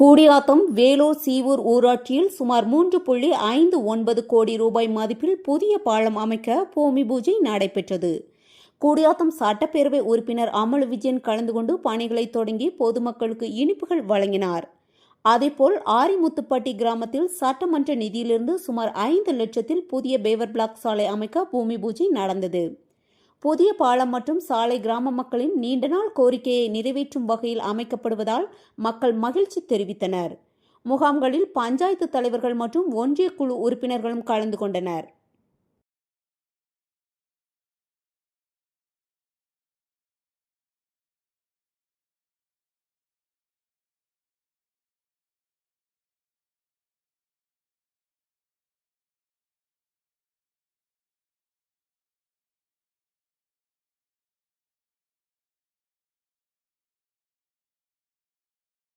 கூடியாத்தம் வேலூர் சீவூர் ஊராட்சியில் சுமார் மூன்று புள்ளி ஐந்து ஒன்பது கோடி ரூபாய் மதிப்பில் புதிய பாலம் அமைக்க பூமி பூஜை நடைபெற்றது. கூடியாத்தம் சட்டப்பேரவை உறுப்பினர் அமல் விஜயன் கலந்து கொண்டு பணிகளை தொடங்கி பொதுமக்களுக்கு இனிப்புகள் வழங்கினார். அதேபோல் ஆரிமுத்துப்பட்டி கிராமத்தில் சட்டமன்ற நிதியிலிருந்து சுமார் ஐந்து லட்சத்தில் புதிய பேவர் பிளாக் சாலை அமைக்க பூமி பூஜை நடந்தது. புதிய பாலம் மற்றும் சாலை கிராம மக்களின் நீண்ட நாள் கோரிக்கையை நிறைவேற்றும் வகையில் அமைக்கப்படுவதால் மக்கள் மகிழ்ச்சி தெரிவித்தனர். முகாம்களில் பஞ்சாயத்து தலைவர்கள் மற்றும் ஒன்றிய குழு உறுப்பினர்களும் கலந்து கொண்டனர்.